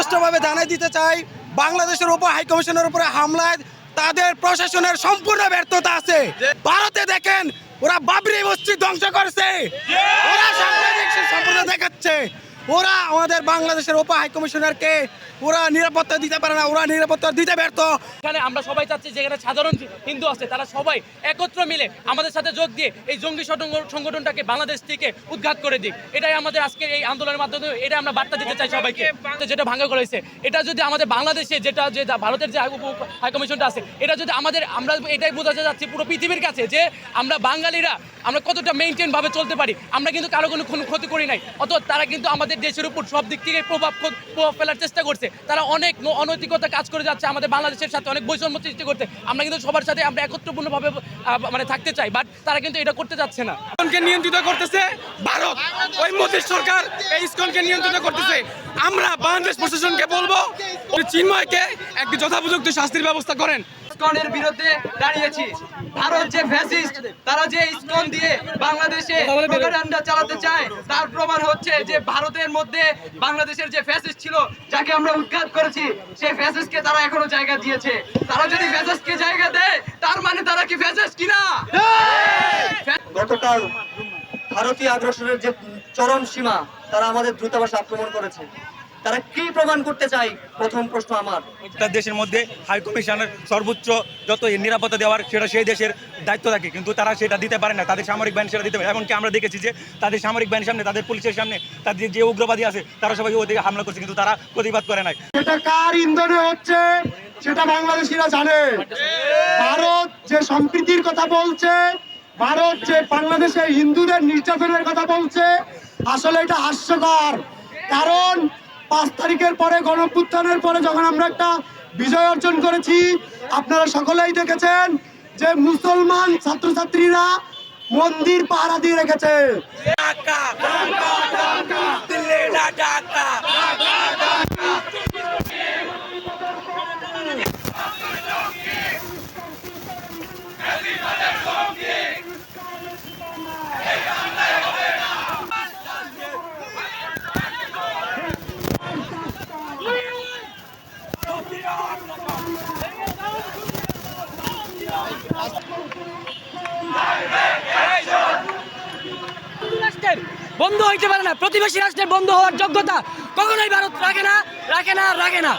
সুস্পষ্টভাবে জানাই দিতে চাই, বাংলাদেশের উপ হাইকমিশনের উপরে হামলায় তাদের প্রশাসনের সম্পূর্ণ ব্যর্থতা আছে। ভারতে দেখেন, ওরা বাবরি মসজিদ ধ্বংস করছে। ওরা সাংবাদিক সম্পূর্ণ দেখাচ্ছে। ওরা আমাদের বাংলাদেশের উপ হাইকমিশনারকে ওরা নিরাপত্তা দিতে পারে না, ওরা নিরাপত্তা দিতে ব্যর্থ। এখানে আমরা সবাই চাচ্ছি যেখানে সাধারণ হিন্দু আছে, তারা সবাই একত্র মিলে আমাদের সাথে যোগ দিয়ে এই জঙ্গি সংগঠন- সংগঠনটাকে বাংলাদেশ থেকে উদ্ঘাত করে দিক। এটাই আমাদের আজকে এই আন্দোলনের মাধ্যমে এটা আমরা বার্তা দিতে চাই সবাইকে যেটা ভাঙ্গা করেছে। এটা যদি আমাদের বাংলাদেশে যেটা, যে ভারতের যে হাই- হাইকমিশনটা আছে, এটা যদি আমাদের, আমরা এটাই বোঝাতে যাচ্ছি পুরো পৃথিবীর কাছে যে আমরা বাঙালিরা, আমরা কতটা মেনটেন ভাবে চলতে পারি, আমরা কিন্তু কারও কোনো ক্ষতি করি নাই। অত তারা কিন্তু আমাদের দেশের উপর সব দিক থেকে প্রভাব প্রভাব ফেলার চেষ্টা করছে। তারা অনেক অনৈতিকতা কাজ করে যাচ্ছে আমাদের বাংলাদেশের সাথে, অনেক বৈষম্য সৃষ্টি করতে। আমরা কিন্তু সবার সাথে আমরা একত্রপূর্ণভাবে মানে থাকতে চাই বাট তারা কিন্তু এটা করতে যাচ্ছে না। ইস্কনকে নিয়ন্ত্রিত করতেছে ভারত। ওই মোদী সরকার এই ইস্কনকে নিয়ন্ত্রিত করতেছে। আমরা বাংলাদেশ প্রশাসনকে বলব চিন্ময়কে একটি যথাপযুক্ত শাস্তির ব্যবস্থা করেন। ইসকনের বিরুদ্ধে দাঁড়িয়েছি। ভারত যে ফ্যাসিস্ট তারা যে ইসকন দিয়ে বাংলাদেশে প্রোপাগান্ডা চালাতে চায়, তার প্রমাণ হচ্ছে যে ভারতের মধ্যে বাংলাদেশের যে ফ্যাসিস্ট ছিল, যাকে আমরা উৎখাত করেছি সেই ফ্যাসিস্টকে তারা এখনও জায়গা দিয়েছে। তারা যদি ফ্যাসিস্টকে জায়গা দেয়, তার মানে তারা কি ফ্যাসিস্ট কিনা? গতকাল ভারতীয় আগ্রাসনের যে চরম সীমা, তারা আমাদের দূতাবাসে আক্রমণ করেছে। তারা কি প্রমাণ করতে চায়? প্রথম প্রশ্ন আমার। দেশের মধ্যে হাই কমিশনের সর্বোচ্চ যত নিরাপত্তা দেওয়ার সেটা সেই দেশের দায়িত্ব থাকে। কিন্তু তারা সেটা দিতে পারে না। তাদের সামরিক বাহিনী সেটা দিতে পারে এমনকি আমরা দেখেছি যে তাদের সামরিক বাহিনীর সামনে তাদের পুলিশের সামনে তাদের যে উগ্রবাদী আছে তারা সবাই ওদিকে হামলা করছে কিন্তু তারা প্রতিবাদ করে নাই। সেটা কার ইন্ধনে হচ্ছে সেটা বাংলাদেশিরা জানে। ভারত যে সম্প্রীতির কথা বলছে ভারত যে বাংলাদেশে হিন্দুদের নির্যাতনের কথা বলছে আসলে এটা হাস্যকর। কারণ পাঁচ তারিখের পরে গণপুত্থানের পরে যখন আমরা একটা বিজয় অর্জন করেছি, আপনারা সকলেই দেখেছেন যে মুসলমান ছাত্রছাত্রীরা মন্দির পাহারা দিয়ে রেখেছে। রাষ্ট্রের বন্ধু হইতে পারে না। প্রতিবেশী রাষ্ট্রের বন্ধ হওয়ার যোগ্যতা কখনোই ভারত রাখে না রাখে না রাখে না।